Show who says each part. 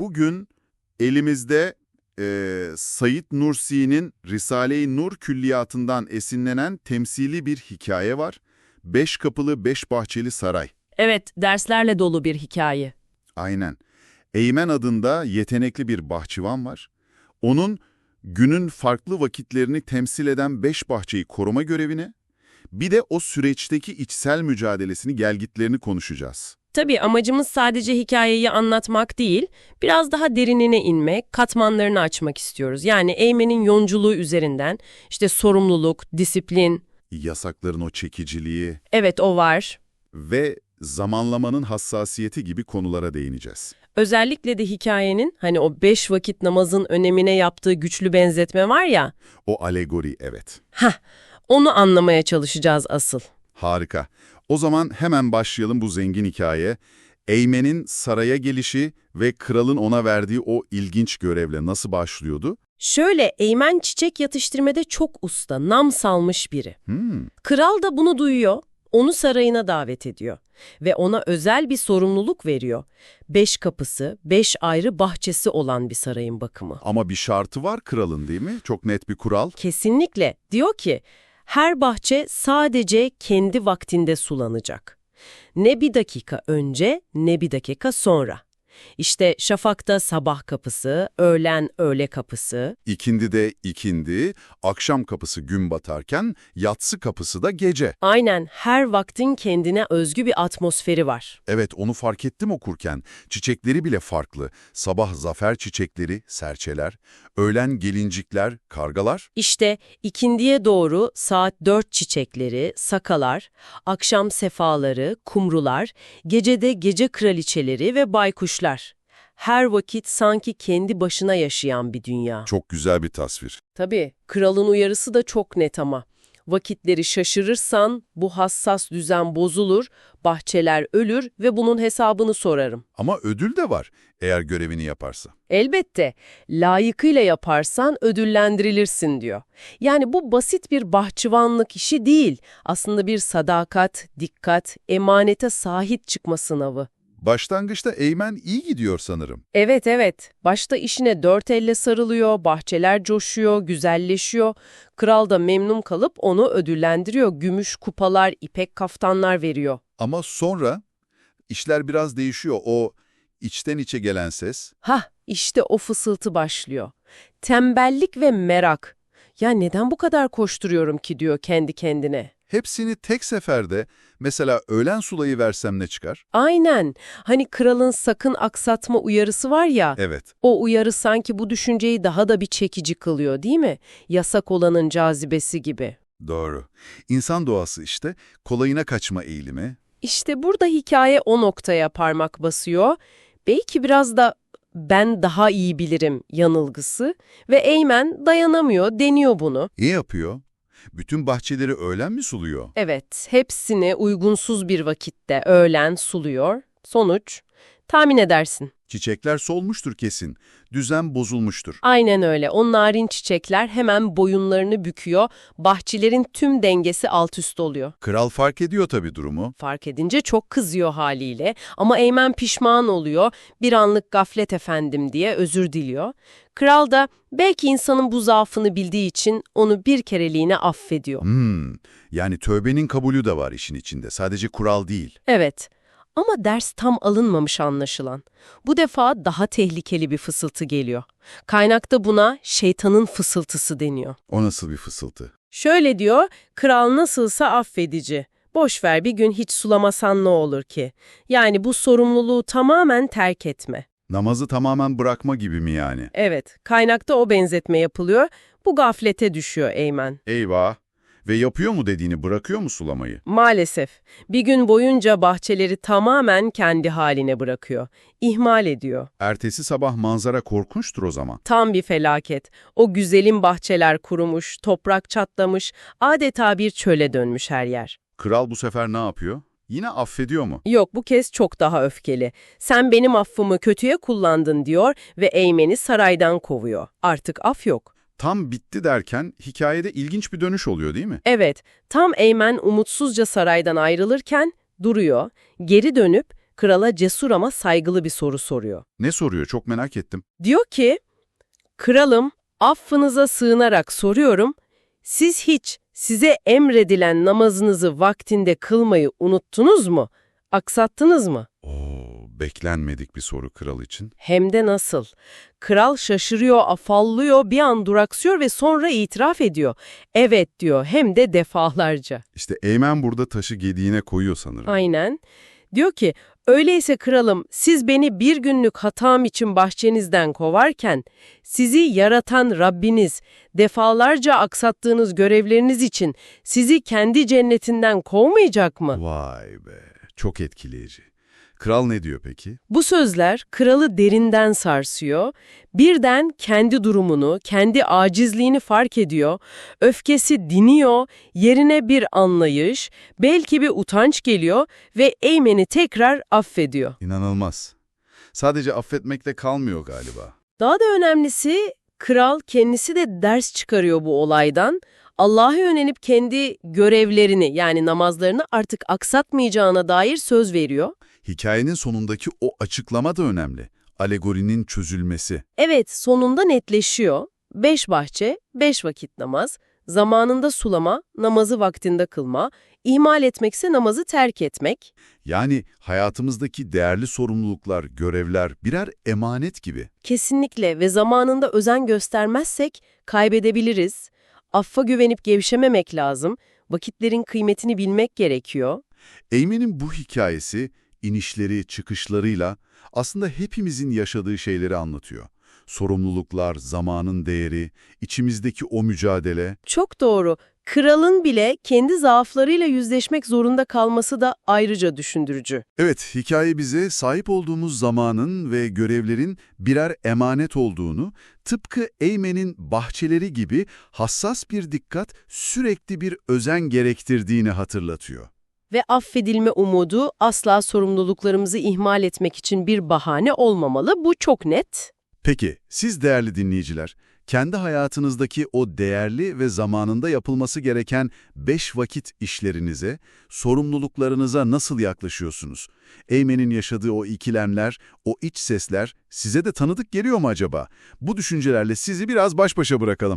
Speaker 1: bugün elimizde e, Said Nursi'nin Risale-i Nur külliyatından esinlenen temsili bir hikaye var. Beş kapılı beş bahçeli saray.
Speaker 2: Evet, derslerle dolu bir hikaye.
Speaker 1: Aynen. Eymen adında yetenekli bir bahçıvan var. Onun günün farklı vakitlerini temsil eden beş bahçeyi koruma görevini, bir de o süreçteki içsel mücadelesini, gelgitlerini konuşacağız.
Speaker 2: Tabii amacımız sadece hikayeyi anlatmak değil, biraz daha derinine inmek, katmanlarını açmak istiyoruz. Yani Eymen'in yonculuğu üzerinden, işte sorumluluk, disiplin,
Speaker 1: Yasakların o çekiciliği
Speaker 2: evet o var.
Speaker 1: ve zamanlamanın hassasiyeti gibi konulara değineceğiz.
Speaker 2: Özellikle de hikayenin hani o beş vakit namazın önemine yaptığı güçlü benzetme var ya,
Speaker 1: O alegori evet.
Speaker 2: hah, onu anlamaya çalışacağız asıl.
Speaker 1: Harika. O zaman hemen başlayalım bu zengin hikaye. Eymen'in saraya gelişi ve kralın ona verdiği o ilginç görevle nasıl başlıyordu?
Speaker 2: Şöyle Eymen çiçek yatıştırmada çok usta, nam salmış biri.
Speaker 1: Hmm,
Speaker 2: Kral da bunu duyuyor, onu sarayına davet ediyor ve ona özel bir sorumluluk veriyor. Beş kapısı, beş ayrı bahçesi olan bir sarayın bakımı.
Speaker 1: ama bir şartı var kralın değil mi? Çok net bir kural.
Speaker 2: Kesinlikle. Diyor ki, her bahçe sadece kendi vaktinde sulanacak. Ne bir dakika önce, ne bir dakika sonra. İşte şafakta sabah kapısı, öğlen öğle kapısı,
Speaker 1: İkindi de ikindi, akşam kapısı gün batarken, yatsı kapısı da gece.
Speaker 2: aynen her vaktin kendine özgü bir atmosferi var.
Speaker 1: Evet onu fark ettim okurken. Çiçekleri bile farklı. Sabah zafer çiçekleri, serçeler, öğlen gelincikler, kargalar.
Speaker 2: İşte ikindiye doğru saat dört çiçekleri, sakalar, akşam sefaları, kumrular, gecede gece kraliçeleri ve baykuşlar. Her vakit sanki kendi başına yaşayan bir dünya.
Speaker 1: Çok güzel bir tasvir.
Speaker 2: Tabii, kralın uyarısı da çok net ama. Vakitleri şaşırırsan bu hassas düzen bozulur, bahçeler ölür ve bunun hesabını sorarım.
Speaker 1: Ama ödül de var eğer görevini yaparsa.
Speaker 2: Elbette, layıkıyla yaparsan ödüllendirilirsin diyor. Yani bu basit bir bahçıvanlık işi değil, aslında bir sadakat, dikkat, emanete sahip çıkma sınavı.
Speaker 1: Başlangıçta Eymen iyi gidiyor sanırım.
Speaker 2: Evet evet, başta işine dört elle sarılıyor, bahçeler coşuyor, güzelleşiyor. Kral da memnun kalıp onu ödüllendiriyor, gümüş kupalar, ipek kaftanlar veriyor.
Speaker 1: Ama sonra işler biraz değişiyor. O içten içe gelen ses.
Speaker 2: Hah, işte o fısıltı başlıyor. Tembellik ve merak. Ya neden bu kadar koşturuyorum ki diyor kendi kendine.
Speaker 1: Hepsini tek seferde mesela öğlen sulayı versem ne çıkar?
Speaker 2: Aynen. Hani kralın sakın aksatma uyarısı var ya,
Speaker 1: Evet.
Speaker 2: o uyarı sanki bu düşünceyi daha da bir çekici kılıyor değil mi? Yasak olanın cazibesi gibi.
Speaker 1: Doğru. İnsan doğası işte kolayına kaçma eğilimi.
Speaker 2: İşte burada hikaye o noktaya parmak basıyor. Belki biraz da ben daha iyi bilirim yanılgısı ve Eymen dayanamıyor, deniyor bunu.
Speaker 1: İyi yapıyor. Bütün bahçeleri öğlen mi suluyor?
Speaker 2: Evet, hepsini uygunsuz bir vakitte öğlen suluyor. Sonuç, tahmin edersin.
Speaker 1: Çiçekler solmuştur kesin. Düzen bozulmuştur.
Speaker 2: Aynen öyle. O narin çiçekler hemen boyunlarını büküyor. Bahçelerin tüm dengesi alt üst oluyor.
Speaker 1: Kral fark ediyor tabii durumu.
Speaker 2: Fark edince çok kızıyor haliyle. Ama Eymen pişman oluyor. Bir anlık gaflet efendim diye özür diliyor. Kral da belki insanın bu zaafını bildiği için onu bir kereliğine affediyor.
Speaker 1: Hmm, yani tövbenin kabulü de var işin içinde. Sadece kural değil.
Speaker 2: Evet. Ama ders tam alınmamış anlaşılan. Bu defa daha tehlikeli bir fısıltı geliyor. Kaynakta buna şeytanın fısıltısı deniyor.
Speaker 1: O nasıl bir fısıltı?
Speaker 2: Şöyle diyor, kral nasılsa affedici. Boş ver bir gün hiç sulamasan ne olur ki? Yani bu sorumluluğu tamamen terk etme.
Speaker 1: Namazı tamamen bırakma gibi mi yani?
Speaker 2: Evet, kaynakta o benzetme yapılıyor. Bu gaflete düşüyor Eymen.
Speaker 1: Eyvah. Ve yapıyor mu dediğini bırakıyor mu sulamayı?
Speaker 2: Maalesef bir gün boyunca bahçeleri tamamen kendi haline bırakıyor. İhmal ediyor.
Speaker 1: Ertesi sabah manzara korkunçtur o zaman.
Speaker 2: Tam bir felaket. O güzelim bahçeler kurumuş, toprak çatlamış, adeta bir çöle dönmüş her yer.
Speaker 1: Kral bu sefer ne yapıyor? Yine affediyor mu?
Speaker 2: Yok bu kez çok daha öfkeli. Sen benim affımı kötüye kullandın diyor ve Eymen'i saraydan kovuyor. Artık af yok.
Speaker 1: Tam bitti derken hikayede ilginç bir dönüş oluyor değil mi?
Speaker 2: Evet, tam Eymen umutsuzca saraydan ayrılırken duruyor, geri dönüp krala cesur ama saygılı bir soru soruyor.
Speaker 1: Ne soruyor çok merak ettim.
Speaker 2: Diyor ki, kralım affınıza sığınarak soruyorum, siz hiç size emredilen namazınızı vaktinde kılmayı unuttunuz mu? Aksattınız mı?
Speaker 1: Beklenmedik bir soru kral için.
Speaker 2: Hem de nasıl? Kral şaşırıyor, afallıyor, bir an duraksıyor ve sonra itiraf ediyor. Evet diyor, hem de defalarca.
Speaker 1: İşte Eymen burada taşı gediğine koyuyor sanırım.
Speaker 2: Aynen. Diyor ki, öyleyse kralım siz beni bir günlük hatam için bahçenizden kovarken, sizi yaratan Rabbiniz, defalarca aksattığınız görevleriniz için sizi kendi cennetinden kovmayacak mı?
Speaker 1: Vay be, çok etkileyici. Kral ne diyor peki?
Speaker 2: Bu sözler kralı derinden sarsıyor, birden kendi durumunu, kendi acizliğini fark ediyor, öfkesi diniyor, yerine bir anlayış, belki bir utanç geliyor ve Eymen'i tekrar affediyor.
Speaker 1: İnanılmaz. Sadece affetmekle kalmıyor galiba.
Speaker 2: Daha da önemlisi, kral kendisi de ders çıkarıyor bu olaydan. Allah'a yönelip kendi görevlerini yani namazlarını artık aksatmayacağına dair söz veriyor.
Speaker 1: Hikayenin sonundaki o açıklama da önemli. Alegorinin çözülmesi.
Speaker 2: Evet, sonunda netleşiyor. Beş bahçe, beş vakit namaz, zamanında sulama, namazı vaktinde kılma, ihmal etmekse namazı terk etmek.
Speaker 1: Yani hayatımızdaki değerli sorumluluklar, görevler birer emanet gibi.
Speaker 2: Kesinlikle ve zamanında özen göstermezsek kaybedebiliriz. Affa güvenip gevşememek lazım. Vakitlerin kıymetini bilmek gerekiyor.
Speaker 1: Eymen'in bu hikayesi inişleri, çıkışlarıyla aslında hepimizin yaşadığı şeyleri anlatıyor. Sorumluluklar, zamanın değeri, içimizdeki o mücadele.
Speaker 2: Çok doğru. Kralın bile kendi zaaflarıyla yüzleşmek zorunda kalması da ayrıca düşündürücü.
Speaker 1: Evet, hikaye bize sahip olduğumuz zamanın ve görevlerin birer emanet olduğunu, tıpkı Eymen'in bahçeleri gibi hassas bir dikkat, sürekli bir özen gerektirdiğini hatırlatıyor.
Speaker 2: Ve affedilme umudu asla sorumluluklarımızı ihmal etmek için bir bahane olmamalı. Bu çok net.
Speaker 1: Peki, siz değerli dinleyiciler, kendi hayatınızdaki o değerli ve zamanında yapılması gereken beş vakit işlerinize, sorumluluklarınıza nasıl yaklaşıyorsunuz? Eymen'in yaşadığı o ikilemler, o iç sesler size de tanıdık geliyor mu acaba? Bu düşüncelerle sizi biraz baş başa bırakalım.